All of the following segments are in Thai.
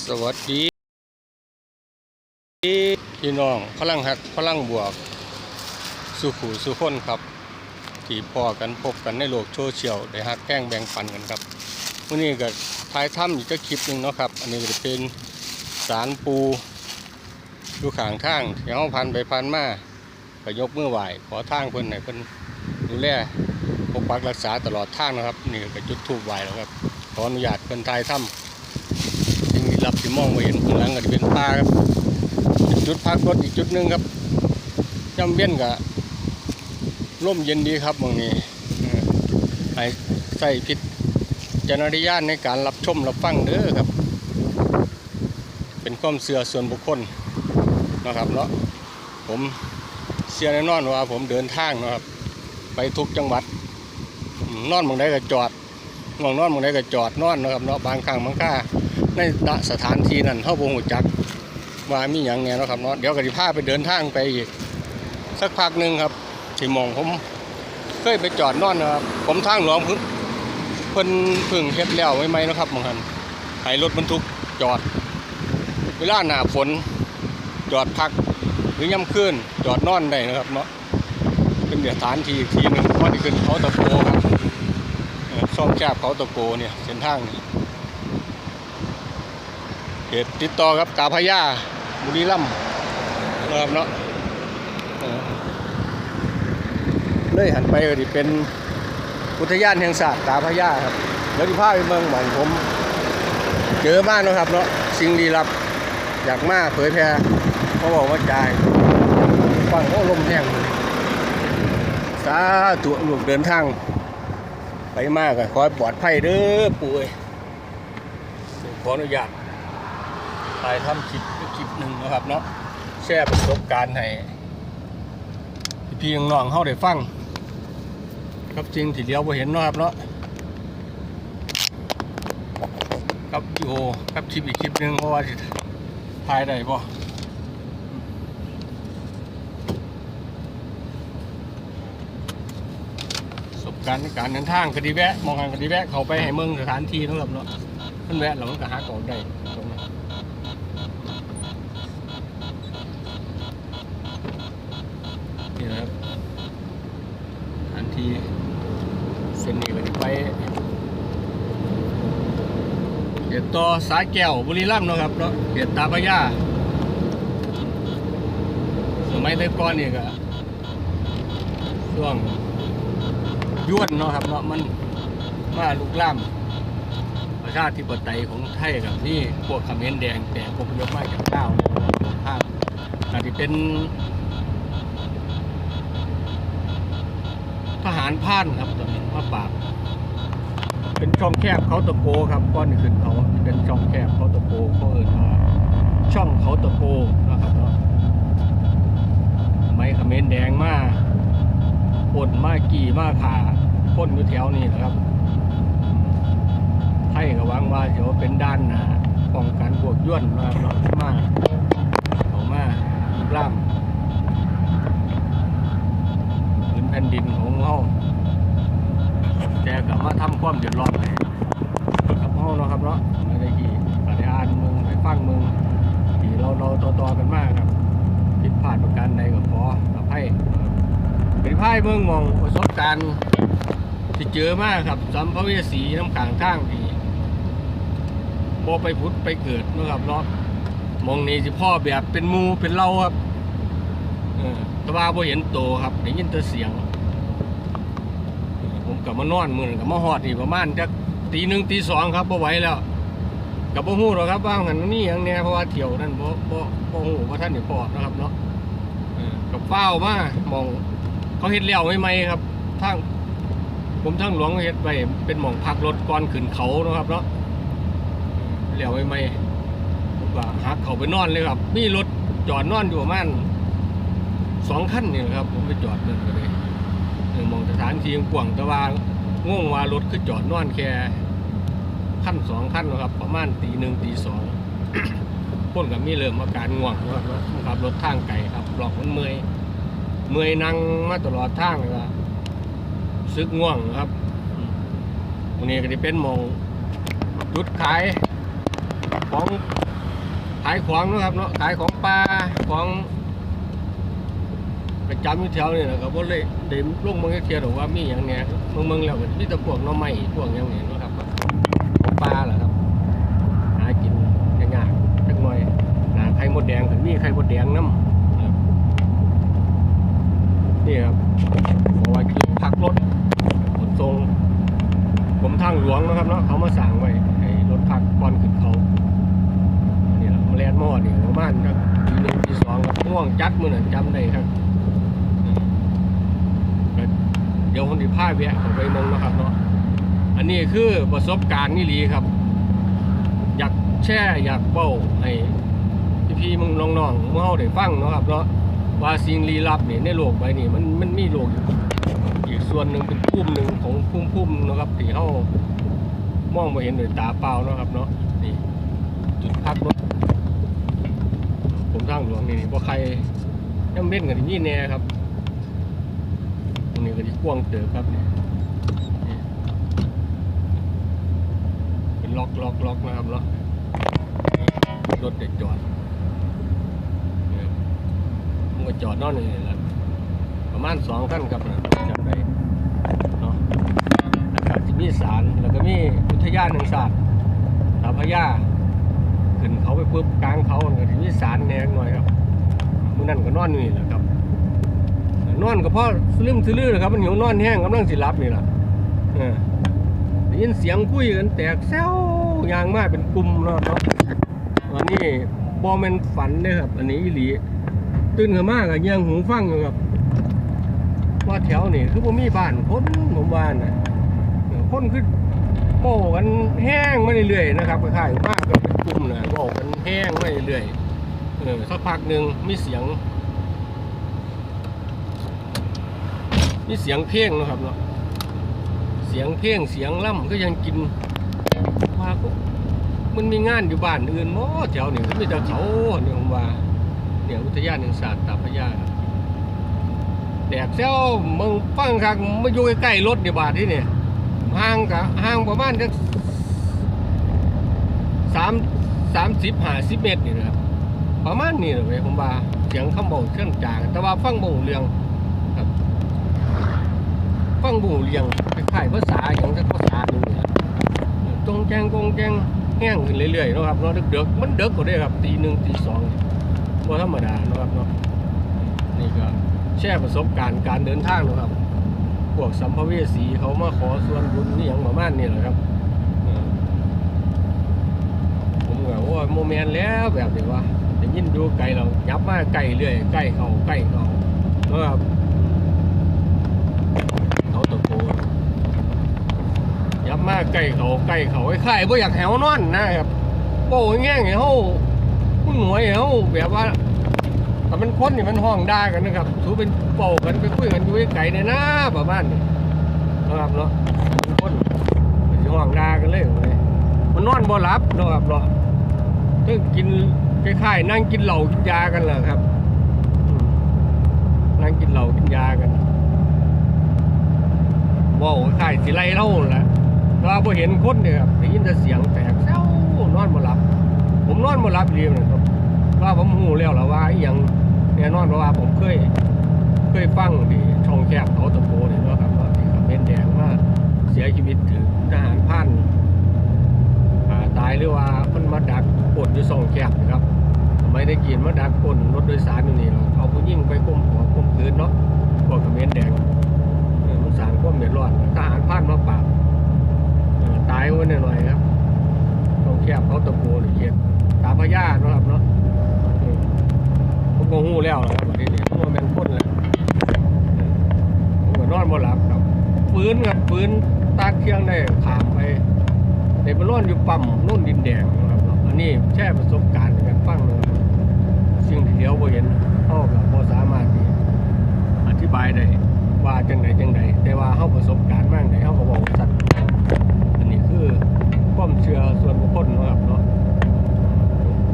สวัสดีพี่น้องพลังหักพลังบวก สุขูสุขนครับที่พอกันพบกันในโลกโซเชียลได้ฮักแกล้งแบ่งปันกันครับวันนี้ก็ท้ายถ้ำอีกก็คลิปหนึ่งเนาะครับ อันนี้ก็จะเป็นสารปูอยู่ข้างทางที่เขาพันไปพันมาก็ยกมือไหวขอทางเพิ่นไหนเพิ่นดูแลปกปักรักษาตลอดทางนะครับนี่ก็จุดทูบไหวแล้วครับขออนุญาตเพิ่นทายถ้ำ บที่มองไม่เห็นข้างหลังก็จะเป็นป่าครับจุดพักรถอีกจุดหนึ่งครับจำเวียนกับร่มเย็นดีครับหมองนี้ให้ใส่พิจารณญาณในการรับชมรับฟังเด้อครับ เป็นความเสื่อส่วนบุคคลนะครับเนาะผมเสียแน่นอนว่าผมเดินทางนะครับ ไปทุกจังหวัด นอนหมองใดก็จอดง่วงนอนหมองใดก็จอดนอนนะครับเนาะบางครั้งบางค่า ในสถานที่นั้นเฮาบ่ฮู้จักว่ามีหยังแหน่นะครับเนาะเดี๋ยวก็สิพาไปเดินทางไปอีก สักพักหนึ่งครับที่มองผมเคยไปจอดนอนนะครับ ผมทางหลวงพิ่นเพิ่นเพิ่งเฮ็ดแล้วใหม่ๆเนะครับหมองหันให้รถบรรทุกจอด เวลาหนาฝนจอดพักหรือย่ำคืนจอดนอนได้นะครับเนาะเป็นสถานที่อีกทีหนึงพอที่ขึ้นเขาตะโกครับช่องแคบเขาตะโกเนี่ยเส้นทางนี่ เขตติดต่อครับตาพญาบุรีรัมย์นะครับเนาะเลยหันไปก็ดิเป็นอุทยานแห่งศาสตร์ตาพญาครับแล้วที่พาไปเมืองหมองผมเจอบ้านนาะครับเนาะสิ่งลี้ลับอยากมาเผยแพร่เขาบอกว่าจ่ายฟังโอ้ลมแห้งสาธุลูกเดินทาง ไปมากอะขอปลอดภัยเด้อปู่เอ้ยขออนุญาต ถ่ายทำคลิปคลิปหนึ่งนะครับเนาะแชร์ประสบการณ์ให้พี่ๆน้องๆเฮาได้ฟังครับจริงทีเดียวบ่เห็นนะครับเนาะครับโอครับคลิปอีกคลิปหนึ่งเพราะว่าถ่ายได้บ่ประสบการณ์ในการเดินทางคดีแวะมองกันคดีแวะเขาไปให้เมืองสถานที่เนาะครับเนาะมันแวะเราก็หาของได้ตรงนั้น นี่นะครับสถานที่เส้นนี้ก็จะไปเขตต่อสาแก้วบุรีรัมย์เนาะครับเนาะเขตตาพระยาสมัยแต่ก่อนนี่ก็ช่วงย้วนเนาะครับเนาะมันมาลุกล่ามประชาธิปไตยของไทยกับนี่พวกขมรแดงแต่พวกยกมาจากข้าวภาพอาจจะเป็น ทหารพ่านครับตอนนี้มาปาบเป็นช่องแคบเขาตะโกครับก้อนขึ้นเขาเป็นช่องแคบเขาตะโกเขาเอินว่าช่องเขาตะโกนะครับเนาะไม่เขมรแดงมาพ่นมากกี่มากขาพ่นอยู่แถวนี้นะครับไทยก็หวังว่าจะเป็นด้านหนาป้องกันพวกย้วนมาเนาะมาเอามาล่ามพื้น แผ่นดินของเฮาแต่ก็มาทำความเดือดร้อนให้กับเฮาเนาะครับเนาะไม่ได้กี่ก็ได้อ่านเมืองได้ฟังเมืองที่เราเราต่อๆกันมากครับผิดพลาดประการใดก็ขออภัยเป็นไพ่เมืองมองประสบการณ์ที่เจอมากครับสัมภเวสีน้ำขางทางที่พอไปพุทธไปเกิดเนาะครับเนาะมองนี่สิพ่อแบบเป็นมูเป็นเล่าครับ แตะว่าพอเห็นโตครับได้ยินแต่เสียงเออผมกลับมานอนมือนั้นกับมาหอดนี่ประมาณจักตีหนึ่งตีสองครับพอไหวแล้วกับพ่หูหรอกครับว่างันนี่อย่างเนี้ยเพราะว่าเที่ยวนั่นพ่พ่พ่หูว่าท่านนี่พอนะครับเนาะเออกับเฝ้ามามองเขาเฮ็ดแล้วไม่ไหมครับทางผมทางหลวงเฮ็ดไปเป็นหม่องพักรถก่อนขึ้นเขาเนาะครับเนาะแล้วไม่ไหมผมก็หักเขาไปนอนเลยครับ มีรถจอดนอนอยู่ประมาณ สองคันนี่แหละครับ ผมไปจอดนั่นก็เลยเออหมองสถานที่กว้างต่ว่างงว่ารถคือจอดนอนแค่ขั้นสองขั้นนะครับ ประมาณตีหนึ่งตีสองคนกับมีเริ่มอาการง่วงนะครับขับรถทางไกลครับหลอกมันเมื่อยเมื่อยนั่งมาตลอดทางเลยว่าซึกง่วงครับวันนี้ก็จะเป็นมองจุดขายของขายของนะครับเนาะขายของปลาของ ประจำอยู่แถวนี่แหละครับว่าเลยเดิมลงเมืองเทียหรือว่ามีอย่างเนี้ยเมืองเมืองแล้วก็มีแต่พวกหน้อไม้พวกอย่างเนี้ยนะครับของปลาแหละครับ หากินยากๆจักหน่อยหาไข่มดแดงถึงมีไข่มดแดงน้ำนี่ครับบอกว่าคือพักรถขนส่งกรมทางหลวงนะครับเนาะเขามาสั่งไว้ให้รถพักก่อนขึ้นเขานี่แหละมาแลนหม้อนี่ประมาณครับทีหนึ่งทีสองครับง่วงจัดมือหนึ่งจำได้ครับอืมก็ เดี๋ยวคนที่พาแวะเข้าไปมองนะครับเนาะอันนี้คือประสบการณ์นี่ลีครับ อยากแช่อยากเป้าให้พี่ๆมึงน้องๆเมื่อเาได้ฟังเนาะครับเนาะว่าสิ่งลี้ลับนี่ในโลกใบนี้มันมันมีโลกอยู่อีกส่วนหนึ่งเป็นพุ่มหนึ่งของพุ่มพุ่มนะครับที่เขามองไม่เห็นด้วยตาเปล่านะครับเนาะนี่จุดพักรถผมทางหลวงนี่บ่ใครย่ำเล่นกันที่นี่แน่ครับ รงนี้ก็ที่กว้างเติบครับเนี่นี่เป็นล็อกล็อกล็อกนะครับเนาะรถเด็กจอดนี่ครับมันก็จอดนอนนี่แหละประมาณสองขั้นครับนะจำได้เนาะแล้วก็จะมีศาลแล้วก็มีอุทยานแห่งชาสติตาพระยาขึ้นเขาไปปุ๊บกลางเขาก็จะมีศาลแนงหน่อยครับมื้อนั้นก็นอนนี่แหละครับ นอนก็เพราะสลืมสลือนะครับ มันหิวนอนแห้งกำลังสิหลับนี่แหละเออได้ยินเสียงคุยกันแตกแซวยางมากเป็นกลุ่มเนาะเนาะอันนี้บอแมนฝันเด้อครับ อันนี้อีหลีตื่นขึ้นมาก็ยังหูฟังอยู่ครับว่าแถวนี่คือบ่มีบ้านคนผมว่าน่ะคนคือโป้กันแห้งไมาเรื่อยๆนะครับคล้ายๆมากก็เป็นกลุ่มน่ะบอกกันแห้งไมาเรื่อยๆเออสักพักหนึ่งมีเสียง มีเสียงเพลงนะครับเนาะเสียงเพลงเสียงล่ำก็ยังกินว่าก็มันมีงานอยู่บ้านอื่นมดแถวนี่ก็มีแต่เขาเนี่ยผมว่าเนี่ยอุทยานแห่งชาติตาพระยาครับแดกเซลมึงฟังครับมาอยู่ใกล้ๆรถเดี๋ยวบาทที่เนี่ยห่างกับห่างประมาณจะสามสามสิบห้าสิบเมตรนี่นะครับประมาณนี้เลยผมว่าเสียงคำบอกเครื่องจางแต่ว่าฟังบ่งเรื่อง ฟังบูเรียงคล้ายภาษาอย่างสักภาษาหนึ่งเนี่ยจงแจงจงแจงแห้งขึ้นเรื่อยๆนะครับเนาะเดือกๆมันเดือกกว่าได้ครับตีหนึ่งตีสองก็ธรรมดานะครับเนาะนี่ก็แชร์ประสบการณ์การเดินทางนะครับพวกสัมภเวสีเขามาขอส่วนบุญนี่อย่างประมาณนี้แหละครับผมก็ว่าโมเมนต์แล้วแบบนี้ว่าจะยินดูไกลเรายับมาไกลเรื่อยใกล้เขาใกล้เขาเนาะครับ เขาตะโกนยับ มากใกล้เขาใกล้เขาไอ้ไข่บ่อยากแหวนอนนะครับโป้แง่งให้เฮาผู้หน่วยให้เฮาแบบว่าถ้ามันคนนี่มันห้องด่ากันนะครับถือเป็นโป้กันไปคุยกันอยู่ไกลๆเนี่ยนะประมาณนี้นะครับเนาะเป็นคนมันห้องด่ากันเลยเลยมันนอนบ่หลับนะครับเนาะก็กินคล้ายๆนั่งกินเหล้ากินยากันแหละครับนั่งกินเหล้ากินยากันว้าวขายสิไลเล่าแหละ แต่ว่าพอเห็นคนเนี่ยครับได้ยินแต่เสียงแตกเศร้านอนมาหลับ ผมนอนมาหลับเรียมนะครับว่าผมหูแล้วละว่าอย่างแน่นอนเพราะว่าผมเคยเคยฟังที่ช่องแคบเขาตะโกนเนี่ยเนาะครับว่าที่ขับเบนแดงว่าเสียชีวิตถือทหารพันตายหรือว่ามันมาดักปล้นอยู่องแคบนะครับไม่ได้กินมาดักปนรถโดยสารอยู่นี่หรอกเอาผู้ยิ่งไปก้มหัวก้มคืนเนาะพวกเขมรแดงเออมันสางความเดือดร้อนทหารผ่านมาปราบ ตายไว้หน่อยครับต้องแคบเขาตะโกนเขียดตาพญาเนะครับเนาะเออผมก็หู้แล้วนะครับทีนี้ผมว่าแม่นคนแหละเออผมก็นอนบ่หลับครับฟื้นครับฟื้นตาเคียงได้ขามไปได้ไปร่อนอยู่ปั๊มนุ่นดินแดงนะครับเนาะอันนี้แช่ประสบการณ์ในการฟังนะครับสิ่งที่เดียวบ่เห็นเท่ากับบ่สามารถที่อธิบายได้ว่าจังไหนจังไหนแต่ว่าเข้าประสบการณ์มากไหนเข้าก็บอกว่าสัตว์ คือความเชื่อส่วนบุคคลนะครับเนาะ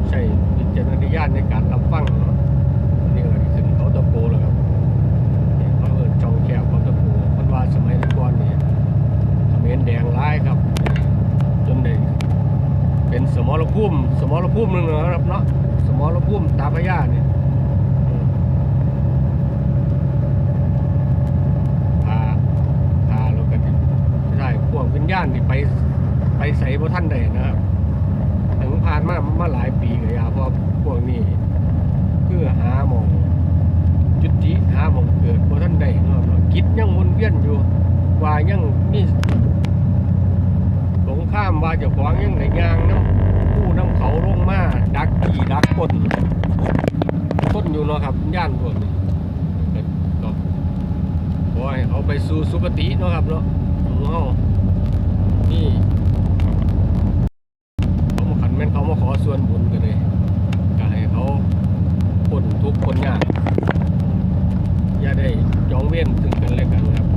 ใช้วิจารณญาณในการรับฟังเนาะอันนี้ก็ขึ้นเขาตะโกแล้วครับเนี่ยเขาเอินจองแคบเขาตะโกมันว่าสมัยก่อนนี่เขมรแดงร้ายครับ จนได้เป็นสมรภูมิสมรภูมิหนึ่งนะครับเนาะสมรภูมิตาพระยาเนี่ยพาพาเราก็จะใช่พวกวิญญาณที่ไป ไปใส่พระท่านใดนะครับถึงผ่านมามาหลายปีก็ยาเพราะพวกนี้เพื่อหาหมองจุดที่หาหมองเกิดพระท่านใดนะครับคิดยังวนเวียนอยู่ว่ายังมีสงข้ามว่าจะขวางยังไหนยางน้ำผู้น้ำเขาลงมาดักขี่ดักคนคนอยู่เนาะครับย่านพวกนี้ก็ก็ขอให้เขาไปสู่สุคติเนาะครับเนาะของเฮานี่เขามาขันแม่นเขอส่วนบุญกันเลยก็ให้เขาคนทุกคนยากอย่าได้จองเว้นถึงกันและกันครับ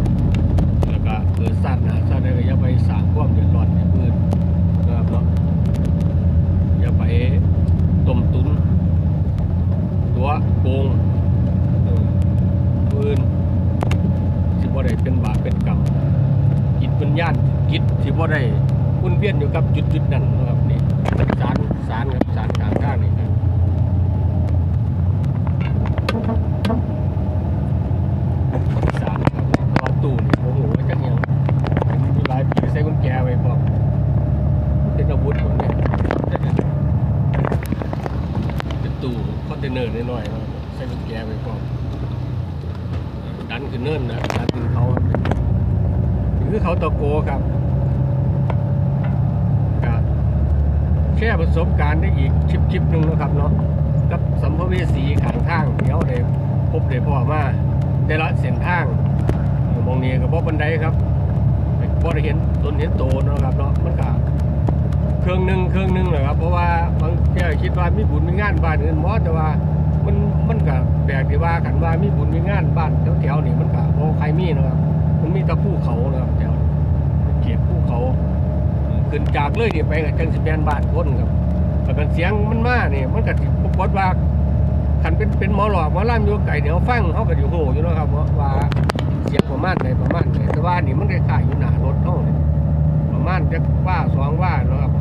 แล้วก็เกิดสัตว์นะสัตว์ใดก็อย่าไปสร้างความเดือดร้อนให้ผู้อื่นนะครับเนาะอย่าไปต้มตุนตัวโกงเออผู้อื่นสิบ่ได้เป็นบาปเป็นกรรมจิตวิญญาณจิตสิบ่ได้วุ่นเวียนอยู่กับจุดจุดๆนั้นนะครับนี่สารสารครับสารกลางทางนี่ครับสารครับตัวตู้นี่โอ้โหว่าจังยังเป็นอยู่หลายปีใส่กุญแจไว้พร้อมเป็นอาวุธผมเนี่ยเป็น ตู้คอนเนเนอร์น้อยๆเนาะใส่กุญแจไว้พร้อมดันขึ้นเนินนะดันขึ้นเขาคือเขาตะโกครับครับแค่ประสบการณ์ได้อีกชิปชิปหนึ่งนะครับเนาะกับสัมภเวสีขางทางเดี๋ยวได้พบได้พ่อมาได้ละเส้นทางมองนี้กับบ่บันไดครับบ่ได้เห็นต้นเห็นโตนะครับเนาะมันก็ เครื่องหนึ่งเครื่องหนึ่งแหละครับ เพราะว่าบางแกคิดว่ามีบุญมีงานบ้านอื่นมอแต่ว่ามันมันก็แปลกที่ว่ากันว่ามีบุญมีงานบ้านแถวๆนี่มันก็บ่ใครมีนะครับ มันมีต่ภูเขานะครับแถวเขตภูเขาขึ้นจากเลยนี่ไปก็จังสิแม่นบ้านคนครับแต่กันเสียงมันมาเนี่ยมันก็สิปรากฏว่าคันเป็นเป็นหมอหลอกหมอล่ำอยู่ไก่เดี๋ยวฟังเขาก็อยู่โหอยู่นะครับว่าวาเสียงประมาณไหนประมาณไหนแต่ว่านี่มันคล้ายอยู่หนารถเท่านี่ประมาณจะว่าสองว่าเนาะครับ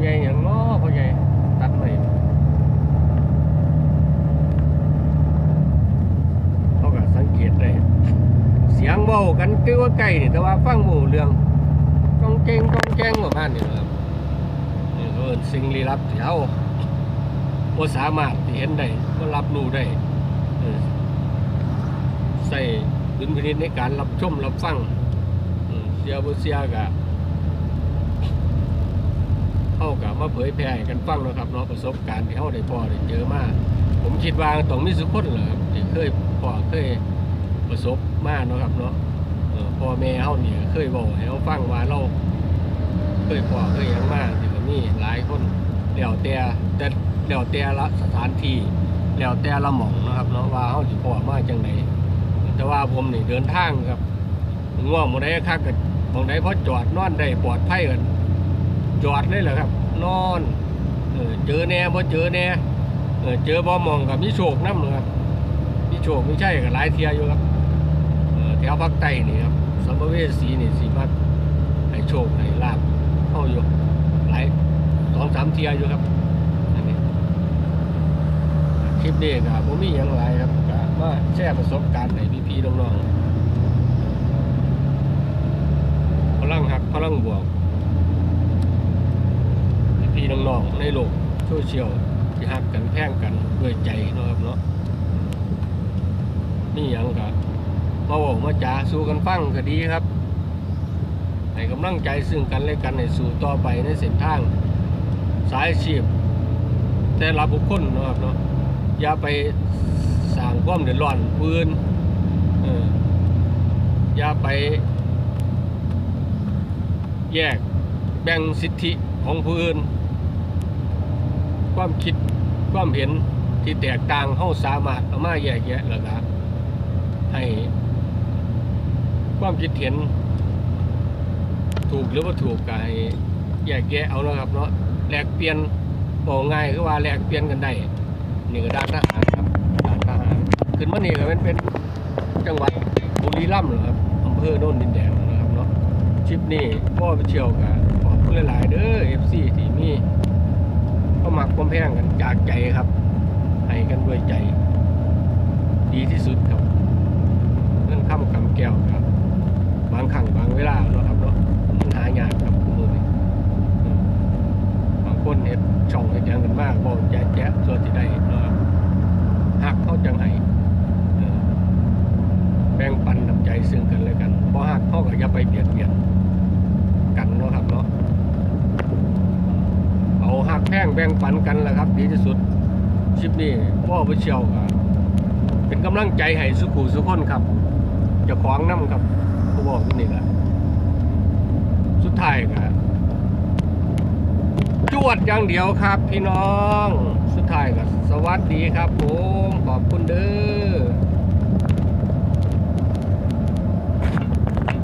ใหญ่อย่างน้อพ่อใหญ่ตัดไม่เขาก็สังเกตได้เสียงเบากันคือว่าใกล้นี่แต่ว่าฟังหมู่เรื่องก้องเจงก้องแจงประมาณนี้นะครับนี่ก็เป็นสิ่งลี้ลับที่เขาบ่สามารถที่เห็นได้บ่รับรู้ได้ใส่ดุลพินิจในการรับชมรับฟังเสียบุเสียกะ เข้ากับมาเผยแพร่กันฟังนะครับเนาะประสบการณ์ที่เขาได้พอได้เจอมาผมคิดว่าต้องมีสุขคนเหรอครับที่เคยพอเคยประสบมาเนาะครับเนาะพ่อแม่เขาเนี่ยเคยบอกให้เขาฟังว่าเราเคยพอเคยยังมาที่ก็มีหลายคนแล้วแต่แต่แล้วแต่ละสถานที่แล้วแต่ละหม่องนะครับเนาะว่าเขาสิพอมาจังไดแต่ว่าผมนี่เดินทางครับง่วงหมดได้คักกันมองได้พอจอดนอนได้ปลอดภัยกัน จอดเลยเหรอครับ นอนเออเจอแน่พอเจอแน่เออเจอบ่มองกับมีโชคน้ำเลยครับมีโชคไม่ใช่กับหลายเทียอยู่ครับเออแถวภาคใต้นี่ครับสัมภเวสีนี่สีมาให้โชคให้ลาบเข้าอยู่หลายสองสามเทียอยู่ครับอันนี้คลิปนี้ครับผมมีอย่างไรครับกมาแชร์ประสบการณ์ในพี่ๆน้องๆพลังหักพลังบวก พี่น้องๆในโลกโซเชียลที่หักกันแพ่งกันด้วยใจนะครับเนาะนี่ย่างกับมาบอกมาจ่าสู้กันฟังก็ดีครับให้กำลังใจซึ่งกันและกันในสู่ต่อไปในเส้นทาง สายชีพ แต่ละบุคคลนะครับเนาะอย่าไปสร้างความเดือดร้อนผู้อื่นอออย่าไปแยกแบ่งสิทธิของผู้อื่น ความคิดความเห็นที่แตกต่างเฮาสามารถเอามาแยกแยะแล้วก็ให้ความคิดเห็น ถูกหรือว่าถูกก็ให้แยกแยะเอาเนาะครับเนาะแลกเปลี่ยนบอกง่ายคือว่าแลกเปลี่ยนกันได้นี่ก็ด้านทหารครับด้านทหารขึ้นมานี่ก็เป็นเป็นจังหวัดบุรีรัมย์เหรอครับอำเภอโน่นดินแดงนะครับเนาะชิปนี้พ่อไปเชี่ยวกับขอบคุณหลาย ๆ เด้อ FC ที่็มักพรมแพงกันจากใจครับให้กันด้วยใจ ดีที่สุดครับเรื่องข้ามกำแก้วครับ บางครั้งบางเวลาเนาะครับเนาะมันหายากครับคู่มือนี้อืมบางคนเห็ดช่องเห็ดยังกันมากบอกแจ๊ะแจ๊ะส่วนที่ได้เนาะหักเขาจังไห้แบ่งปันน้ำใจซึ่งกันและกันพอหักเขาก็อย่าไปเบียดเบียนกันเนาะครับเนาะ เอาหักแพงแบ่งปันกันแหละครับ ดีที่สุดคลิปนี้พ่อไปเชียวกันเป็นกำลังใจให้สุขุสุขคนครับจะขวางน้ำครับผู้บอกที่นี่แหละสุดท้ายครับจวดอย่างเดียวครับ พี่น้อง สุดท้ายก็สวัสดีครับผมขอบคุณเด้อ